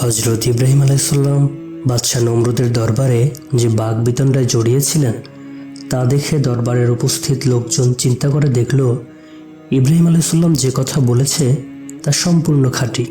হজরত ইব্রাহিম আলাইসাল্লাম বাদশাহ নমরুদের দরবারে যে বাঘ বিতণ্ডায় জড়িয়েছিলেন, তা দেখে দরবারের উপস্থিত লোকজন চিন্তা করে দেখল, ইব্রাহিম আলাইসাল্লাম যে কথা বলেছে তা সম্পূর্ণ খাঁটি।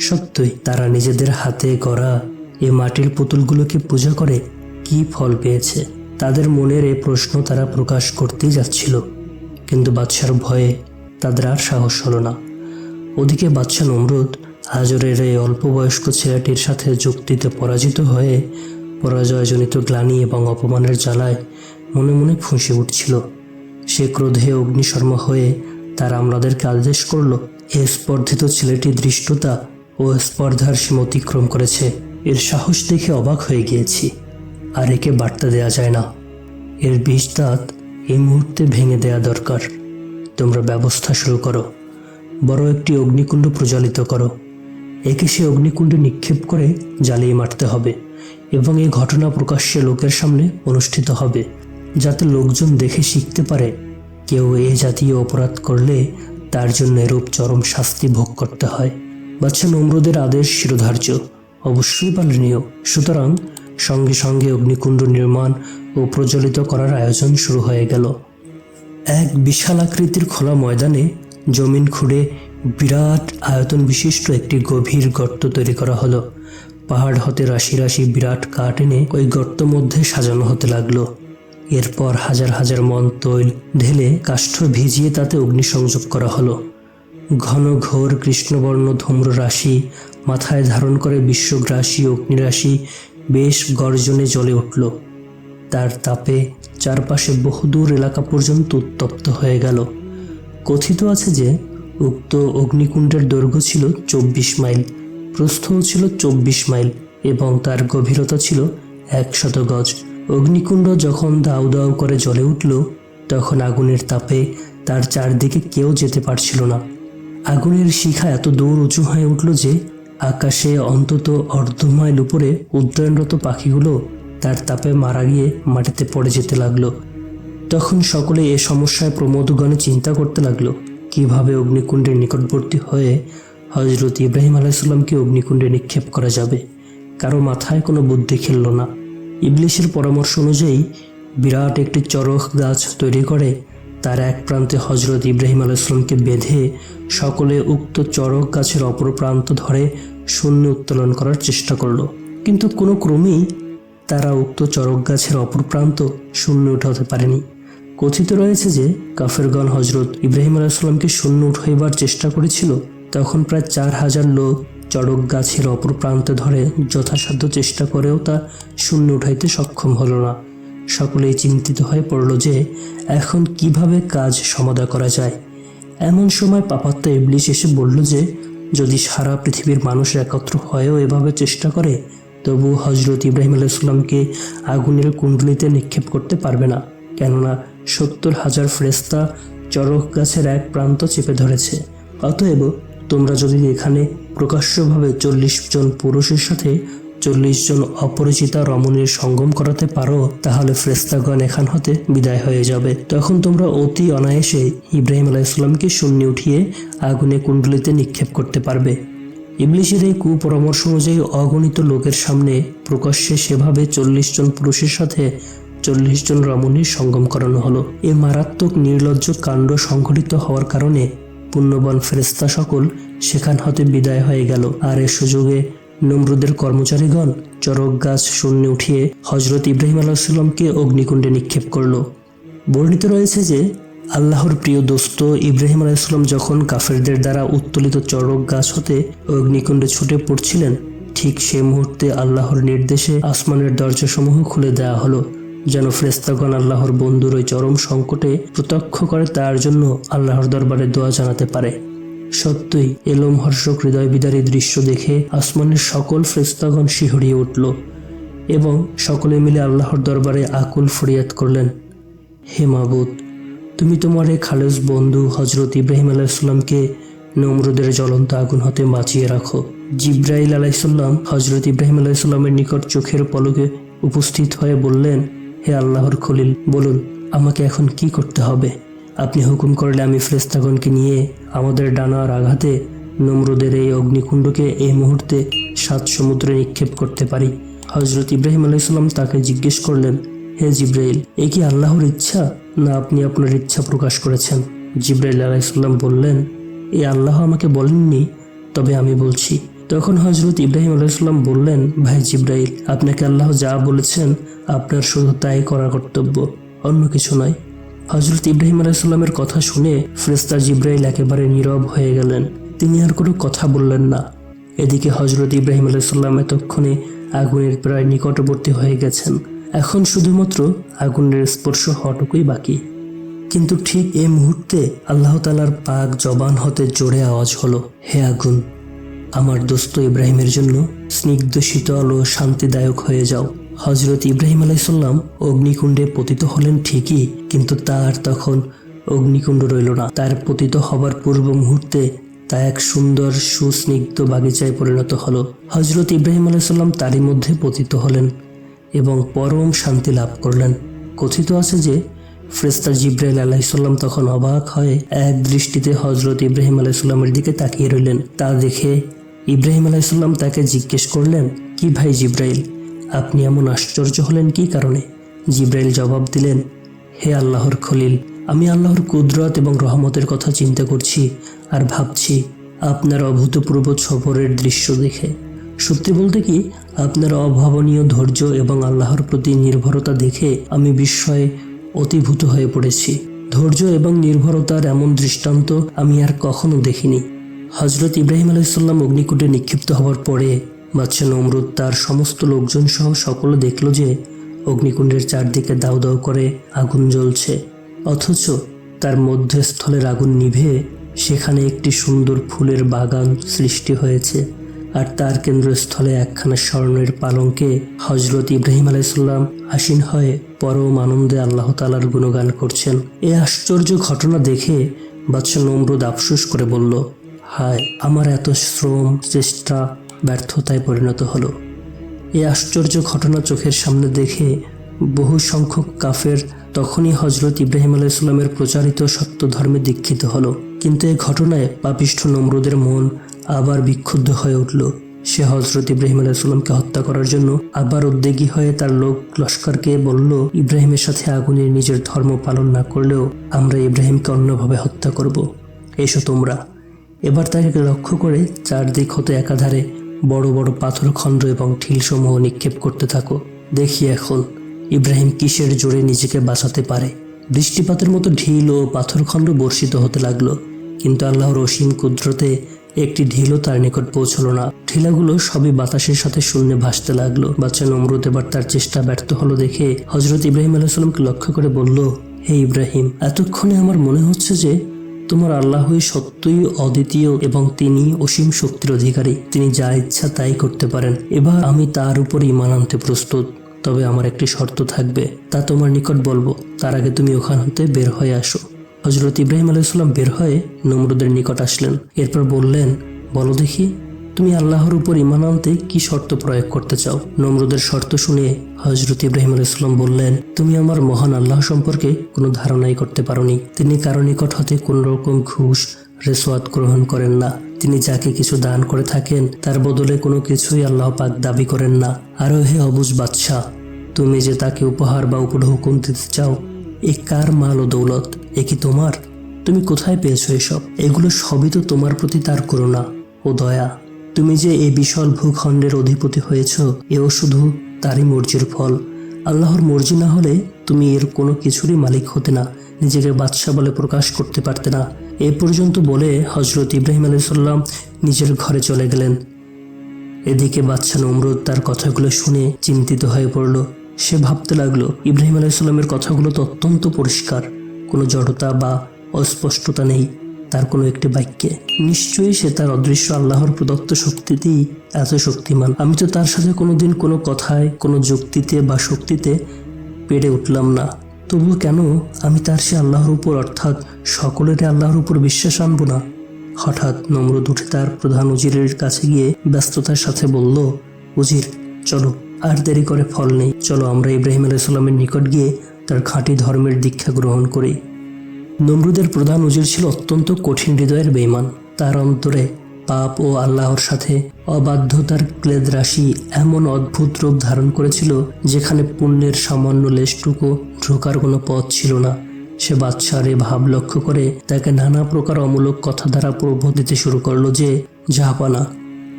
সত্যই তারা নিজেদের হাতে করা এ মাটির পুতুলগুলোকে পূজা করে কি ফল পেয়েছে, তাদের মনের এ প্রশ্ন তারা প্রকাশ করতেই যাচ্ছিল। কিন্তু বাদশার ভয়ে তাদের আর সাহস হলো না। ওদিকে বাদশাহ নমরুদ হাজরের এই অল্প বয়স্ক ছেলেটির সাথে যুক্তিতে পরাজিত হয়ে পরাজয়জনিত গ্লানি এবং অপমানের জ্বালায় মনে মনে ফুঁসে উঠছিল। সে ক্রোধে অগ্নিশর্মা হয়ে তার আমলাদেরকে আদেশ করল, এ স্পর্ধিত ছেলেটি দৃষ্টতা ও স্পর্ধার সীমা অতিক্রম করেছে। এর সাহস দেখে অবাক হয়ে গিয়েছি, আর একে বার্তা দেয়া যায় না। এর বিষ দাঁত এই মুহূর্তে ভেঙে দেয়া দরকার। তোমরা ব্যবস্থা শুরু করো। বড় একটি অগ্নিকুণ্ড প্রজ্বলিত করো। একে সে অগ্নিকুণ্ডে নিক্ষেপ করে জ্বালিয়ে মারতে হবে এবং এই ঘটনা প্রকাশ্যে লোকের সামনে অনুষ্ঠিত হবে, যাতে লোকজন দেখে শিখতে পারে কেউ এ জাতীয় অপরাধ করলে তার জন্য এরূপ চরম শাস্তি ভোগ করতে হয়। বাচ্চা নমরুদের আদেশ শিরোধার্য। অবশ্যই পালনীয়। সুতরাং সঙ্গে সঙ্গে অগ্নিকুণ্ড নির্মাণ ও প্রজ্বলিত করার আয়োজন শুরু হয়ে গেল। এক বিশাল আকৃতির খোলা ময়দানে জমিন খুঁড়ে বিরাট আয়তন বিশিষ্ট একটি গভীর গর্ত তৈরি করা হলো। পাহাড় হতে রাশি রাশি বিরাট কাঠ এনে ওই গর্ত মধ্যে সাজানো হতে লাগল। এরপর হাজার হাজার মন তৈল ঢেলে কাষ্ঠ ভিজিয়ে তাতে অগ্নিসংযোগ করা হলো। ঘন ঘোর কৃষ্ণবর্ণ ধূম্র রাশি মাথায় ধারণ করে বিশ্বগ্রাসী অগ্নিরাশি বেশ গর্জনে জ্বলে উঠল। তার তাপে চারপাশে বহুদূর এলাকা পর্যন্ত উত্তপ্ত হয়ে গেল। কথিত আছে যে উক্ত অগ্নিকুণ্ডের দৈর্ঘ্য ছিল চব্বিশ মাইল, প্রস্থও ছিল চব্বিশ মাইল এবং তার গভীরতা ছিল একশত গজ। অগ্নিকুণ্ড যখন দাউ দাউ করে জ্বলে উঠল, তখন আগুনের তাপে তার চারদিকে কেউ যেতে পারছিল না। আগুনের শিখা এত দূর উঁচু হয়ে উঠল যে আকাশে অন্তত অর্ধ মাইল উপরে উদ্যয়নরত পাখিগুলো তার তাপে মারা গিয়ে মাটিতে পড়ে যেতে লাগল। তখন সকলে এ সমস্যায় প্রমোদগণে চিন্তা করতে লাগল কীভাবে অগ্নিকুণ্ডের নিকটবর্তী হয়ে হজরত ইব্রাহিম আলাইসাল্লামকে অগ্নিকুণ্ডে নিক্ষেপ করা যাবে? কারও মাথায় কোনো বুদ্ধি খেলল না। ইবলিশের পরামর্শ অনুযায়ী, বিরাট একটি চরক গাছ তৈরি করে, তার এক প্রান্তে হজরত ইব্রাহিম আলাইসাল্লামকে বেঁধে সকলে উক্ত চরক গাছের অপর প্রান্ত ধরে শূন্য উত্তোলন করার চেষ্টা করল। কিন্তু কোনো ক্রমেই তারা উক্ত চরক গাছের অপর প্রান্ত শূন্য উঠাতে পারেনি। কথিত রয়েছে যে কাফেরগণ হজরত ইব্রাহিম আলাইসাল্লামকে শূন্য উঠাইবার চেষ্টা করেছিল, তখন প্রায় চার হাজার লোক চড়ক গাছের অপর প্রান্তে ধরে যথাসাধ্য চেষ্টা করেও তা শূন্য উঠাইতে সক্ষম হলো না। সকলেই চিন্তিত হয়ে পড়ল যে, এখন কীভাবে কাজ সমাধা করা যায়? এমন সময় পাপাত্তা ইবলিশ এসে বলল যে, যদি সারা পৃথিবীর মানুষ একত্র হয়েও এভাবে চেষ্টা করে তবু হজরত ইব্রাহিম আলাইসাল্লামকে আগুনের কুণ্ডলিতে নিক্ষেপ করতে পারবে না। কেননা সত্তর হাজার ফ্রেস্তা চরক গাছের এক প্রান্ত চেপে ধরেছে। অতএব তোমরা যদি এখানে প্রকাশ্যভাবে চল্লিশ জন পুরুষের সাথে চল্লিশ জন অপরিচিতা রমণীর সঙ্গম করাতে পারো, তাহলে ফ্রেস্তাগণ এখান হতে বিদায় হয়ে যাবে। তখন তোমরা অতি অনায়াসে ইব্রাহিম আলাইসাল্লামকে শূন্য উঠিয়ে আগুনে কুণ্ডলিতে নিক্ষেপ করতে পারবে। ইবলিশের এই কুপরামর্শ অনুযায়ী অগণিত লোকের সামনে প্রকাশ্যে সেভাবে চল্লিশ জন পুরুষের সাথে চল্লিশ জন রমণীর সঙ্গম করানো হলো। এ মারাত্মক নির্লজ্জ কাণ্ড সংঘটিত হওয়ার কারণে পুণ্যবান ফেরেস্তা সকল সেখান হতে বিদায় হয়ে গেল। আর এ সুযোগে নমরুদের কর্মচারীগণ চরক গাছ শূন্য উঠিয়ে হজরত ইব্রাহিম আলাহিসাল্লামকে অগ্নিকুণ্ডে নিক্ষেপ করল। বর্ণিত রয়েছে যে, আল্লাহর প্রিয় দোস্ত ইব্রাহিম আলাইসাল্লাম যখন কাফেরদের দ্বারা উত্তোলিত চড়ক গাছ হতে অগ্নিকুণ্ডে ছুটে পড়ছিলেন, ঠিক সে মুহূর্তে আল্লাহর নির্দেশে আসমানের দরজাসমূহ খুলে দেওয়া হলো। যেন ফ্রেস্তাগণ আল্লাহর বন্ধুর ওই চরম সংকটে প্রত্যক্ষ করে তার জন্য আল্লাহর দরবারে দোয়া জানাতে পারে। সত্যই এলম হর্ষক হৃদয় বিদারী দৃশ্য দেখে আসমানের সকল ফ্রেস্তাগণ শিহরিয়ে উঠল এবং সকলে মিলে আল্লাহর দরবারে আকুল ফরিয়াদ করলেন, হে মাবুদ, তুমি তোমার এই খালেজ বন্ধু হজরত ইব্রাহিম আলাইসাল্লামকে নমরুদের জ্বলন্ত আগুন হতে বাঁচিয়ে রাখো। জিব্রাইল আলাইসাল্লাম হজরত ইব্রাহিম আলাইসাল্লামের নিকট চোখের পলকে উপস্থিত হয়ে বললেন হে আল্লাহর খলিল, বলুন, আমাকে এখন কি করতে হবে? আপনি হুকুম করলে আমি ফ্রেস্তাগণকে নিয়ে আমাদের ডানার আঘাতে নমরুদের এই অগ্নিকুণ্ডকে এই মুহূর্তে সাত সমুদ্রে নিক্ষেপ করতে পারি। হজরত ইব্রাহিম আলাইসাল্লাম তাকে জিজ্ঞেস করলেন, হে জিব্রাইল, এ কি আল্লাহর ইচ্ছা না আপনি আপনার ইচ্ছা প্রকাশ করেছেন? জিব্রাইল আলাইসাল্লাম বললেন, এ আল্লাহ আমাকে বলেননি, তবে আমি বলছি তখন হজরত ইব্রাহিম আলাইসাল্লাম বললেন, ভাই জিব্রাইল, আপনাকে আল্লাহ যা বলেছেন, আপনার শুধু তাই করা কর্তব্য, অন্য কিছু নয়। হজরত ইব্রাহিম আলাইসাল্লামের কথা শুনে ফ্রেস্তা জিব্রাইল একেবারে নীরব হয়ে গেলেন। তিনি আর কোনো কথা বললেন না। এদিকে হজরত ইব্রাহিম আলাইসাল্লাম এতক্ষণে আগুনের প্রায় নিকটবর্তী হয়ে গেছেন। এখন শুধুমাত্র আগুনের স্পর্শ হওয়াটুকুই বাকি। কিন্তু ঠিক এই মুহূর্তে আল্লাহ তালার পাক জবান হতে জোরে আওয়াজ হলো, হে আগুন আমার দোস্ত ইব্রাহিমের জন্য স্নিগ্ধ, শীতল ও শান্তিদায়ক হয়ে যাও। হজরত ইব্রাহিম আলাইসাল্লাম অগ্নিকুণ্ডে পতিত হলেন ঠিকই, কিন্তু তার তখন অগ্নিকুণ্ড রইল না। তার পতিত হবার পূর্ব মুহূর্তে তা এক সুন্দর, সুস্নিগ্ধ বাগিচায় পরিণত হলো। হজরত ইব্রাহিম আলাইসাল্লাম তারই মধ্যে পতিত হলেন এবং পরম শান্তি লাভ করলেন। কথিত আছে যে ফ্রেস্তা জিব্রাইল আলাইসাল্লাম তখন অবাক হয়ে এক দৃষ্টিতে হজরত ইব্রাহিম আলাইসাল্লামের দিকে তাকিয়ে রইলেন। তা দেখে ইব্রাহিম আলাইসাল্লাম তাকে জিজ্ঞেস করলেন, কি ভাই জিব্রাইল? আপনি এমন আশ্চর্য হলেন কি কারণে? জিব্রাইল জবাব দিলেন, হে আল্লাহর খলিল, আমি আল্লাহর কুদরত এবং রহমতের কথা চিন্তা করছি আর ভাবছি আপনার অভূতপূর্ব সফরের দৃশ্য দেখে। সত্যি বলতে কি, আপনার অভাবনীয় ধৈর্য এবং আল্লাহর প্রতি নির্ভরতা দেখে আমি বিস্ময়ে অতিভূত হয়ে পড়েছি। ধৈর্য এবং নির্ভরতার এমন দৃষ্টান্ত আমি আর কখনো দেখিনি। হজরত ইব্রাহিম আলাইসাল্লাম অগ্নিকুটে নিক্ষিপ্ত হওয়ার পরে বাচ্চা নমরুদ তার সমস্ত লোকজন সহ সকলে দেখল যে অগ্নিকুণ্ডের চারদিকে দাউ দাউ করে আগুন জ্বলছে। অথচ তার মধ্যস্থলের আগুন নিভে সেখানে একটি সুন্দর ফুলের বাগান সৃষ্টি হয়েছে আর তার কেন্দ্রস্থলে একখানা স্বর্ণের পালঙ্কে হজরত ইব্রাহিম আলাইসাল্লাম আসীন হয়ে পরম আনন্দে আল্লাহ তালার গুণগান করছেন। এ আশ্চর্য ঘটনা দেখে বাদশাহ নমরুদ আফসোস করে বলল হায়, আমার এত শ্রম, চেষ্টা, ব্যর্থতায় পরিণত হলো। এই আশ্চর্য ঘটনা চোখের সামনে দেখে বহু সংখ্যক কাফের তখনই হজরত ইব্রাহিম আলাইসাল্লামের প্রচারিত সত্য ধর্মে দীক্ষিত হলো। কিন্তু এই ঘটনায় পাপিষ্ঠ নমরুদের মন আবার বিক্ষুব্ধ হয়ে উঠল। সে হজরত ইব্রাহিম আলাইসাল্লামকে হত্যা করার জন্য আবার উদ্যোগী হয়ে তার লোক লস্করকে বলল, ইব্রাহিমের সাথে আগুনের নিজের ধর্ম পালন না করলেও আমরা ইব্রাহিমকে অন্যভাবে হত্যা করব। এসো তোমরা। এবার তাকে লক্ষ্য করে চারদিক হতে একাধারে বড় বড় পাথর খণ্ড এবং ঠিলসমূহ নিক্ষেপ করতে থাকো। দেখি এখন ইব্রাহিম কিসের জোরে নিজেকে বাঁচাতে পারে। বৃষ্টিপাতের মতো ঢিল ও পাথরখণ্ড বর্ষিত হতে লাগল, কিন্তু আল্লাহর অসীম কুদরতে একটি ঢিলও তার নিকট পৌঁছলো না। ঢিলাগুলো সবই বাতাসের সাথে শূন্যে ভাসতে লাগল। বাচ্চা নমরুদ এবার তার চেষ্টা ব্যর্থ হলো দেখে হজরত ইব্রাহিম আলাইসাল্লামকে লক্ষ্য করে বলল, হে ইব্রাহিম, এতক্ষণে আমার মনে হচ্ছে যে তোমার আল্লাহই সত্যই অদ্বিতীয় এবং তিনি অসীম শক্তির অধিকারী। তিনি যা ইচ্ছা তাই করতে পারেন। এবার আমি তার উপর ইমান আনতে প্রস্তুত। তবে আমার একটি শর্ত থাকবে। তা তোমার নিকট বলব। তার আগে তুমি ওখান হতে বের হয়ে আসো। হজরত ইব্রাহিম আলাইসাল্লাম বের হয়ে নমরুদের নিকট আসলেন। এরপর বললেন, বলো দেখি তুমি আল্লাহর উপর ইমান আনতে কি শর্ত প্রয়োগ করতে চাও? নমরুদের শর্ত শুনে হজরত ইব্রাহিম আলাইসাল্লাম বললেন, তুমি আমার মহান আল্লাহ সম্পর্কে কোনো ধারণাই করতে পারোনি। তিনি কারও নিকট হতে কোন রকম ঘুষ রেসোয়াত গ্রহণ করেন না। তিনি যাকে কিছু দান করে থাকেন, তার বদলে কোনো কিছুই আল্লাহ পাক দাবি করেন না। আরও হে অবুজ বাদশাহ, তুমি যে তাকে উপহার বা উপর হুকুম দিতে চাও, এ কার মাল ও দৌলত? এ কি তোমার? তুমি কোথায় পেয়েছ এসব? এগুলো সবই তো তোমার প্রতি তার করুণা ও দয়া। তুমি যে এই বিশাল ভূখণ্ডের অধিপতি হয়েছ, এও শুধু তারই মর্জির ফল। আল্লাহর মর্জি না হলে তুমি এর কোনো কিছুরই মালিক হতে না, নিজেকে বাদশাহ বলে প্রকাশ করতে পারতে না। এ পর্যন্ত বলে হজরত ইব্রাহিম আলাইসাল্লাম নিজের ঘরে চলে গেলেন। এদিকে বাচ্চা নমরুদ তার কথাগুলো শুনে চিন্তিত হয়ে পড়ল। সে ভাবতে লাগল, ইব্রাহিম আলাইসাল্লামের কথাগুলো তো অত্যন্ত পরিষ্কার। কোনো জড়তা বা অস্পষ্টতা নেই। তার কোনো একটি বাক্যে, নিশ্চয়ই সে তার অদৃশ্য আল্লাহর প্রদত্ত শক্তিতেই এত শক্তিমান। আমি তো তার সাথে কোনোদিন কোনো কথায়, কোনো যুক্তিতে বা শক্তিতে পেরে উঠলাম না। তবুও কেন আমি তার সে আল্লাহর উপর, অর্থাৎ সকলের আল্লাহর উপর বিশ্বাস আনব না? হঠাৎ নমরুদ উঠে তার প্রধান উজিরের কাছে গিয়ে ব্যস্ততার সাথে বলল, উজির, চলো, আর দেরি করে ফল নেই। চলো, আমরা ইব্রাহিম আলাইসাল্লামের নিকট গিয়ে তার খাঁটি ধর্মের দীক্ষা গ্রহণ করি। নমরুদের প্রধান উজির ছিল অত্যন্ত কঠিন হৃদয়ের বেইমান তার অন্তরে পাপ ও আল্লাহর সাথে অবাধ্যতার ক্লেদ রাশি এমন অদ্ভুত রূপ ধারণ করেছিল যেখানে পুণ্যের সামান্য লেশটুকু ঢোকার কোনো পথ ছিল না। সে বাচ্চার এ ভাব লক্ষ্য করে তাকে নানা প্রকার অমূলক কথা দ্বারা প্রবোধ দিতে শুরু করল যে জাহাপানা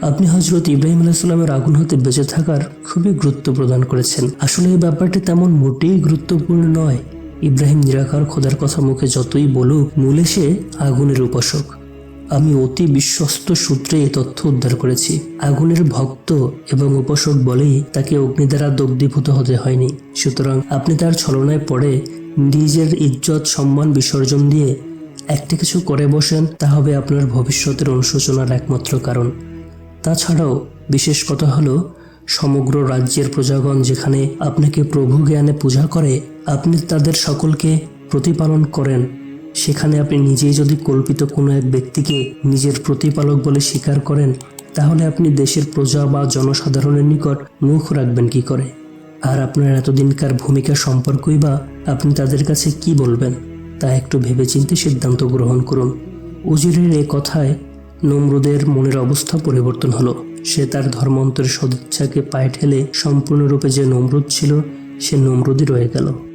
আপনি হজরত ইব্রাহিম আলাইসাল্লামের আগুন হতে বেঁচে থাকার খুবই গুরুত্ব প্রদান করেছেন। আসলে এই ব্যাপারটি তেমন মোটেই গুরুত্বপূর্ণ নয়। ইব্রাহিম নিরাকার খোদার কথা মুখে যতই বলুক, মূলে সে আগুনের উপাসক। আমি অতি বিশ্বস্ত সূত্রে এ তথ্য উদ্ধার করেছি। আগুনের ভক্ত এবং উপাসক বলেই তাকে অগ্নি দ্বারা দগ্ধীভূত হতে হয়নি। সুতরাং আপনি তার ছলনায় পড়ে নিজের ইজ্জত, সম্মান, বিসর্জন দিয়ে একটি কিছু করে বসেন, তা হবে আপনার ভবিষ্যতের অনুশোচনার একমাত্র কারণ। তাছাড়াও বিশেষ কথা হলো সমগ্র রাজ্যের প্রজাগণ যেখানে আপনাকে প্রভু জ্ঞানে পূজা করে, আপনি তাদের সকলকে প্রতিপালন করেন। সেখানে আপনি নিজেই যদি কল্পিত কোনো এক ব্যক্তিকে নিজের প্রতিপালক বলে স্বীকার করেন, তাহলে আপনি দেশের প্রজা বা জনসাধারণের নিকট মুখ রাখবেন কি করে? আর আপনার এতদিনকার ভূমিকা সম্পর্কই বা আপনি তাদের কাছে কি বলবেন, তা একটু ভেবেচিন্তে সিদ্ধান্ত গ্রহণ করুন। উজিরের এ কথায় নমরুদের মনের অবস্থা পরিবর্তন হলো। সে তার ধর্মান্তরের সদিচ্ছাকে পায়ে ঠেলে সম্পূর্ণরূপে যে নমরুদ ছিল সে নমরুদই রয়ে গেল।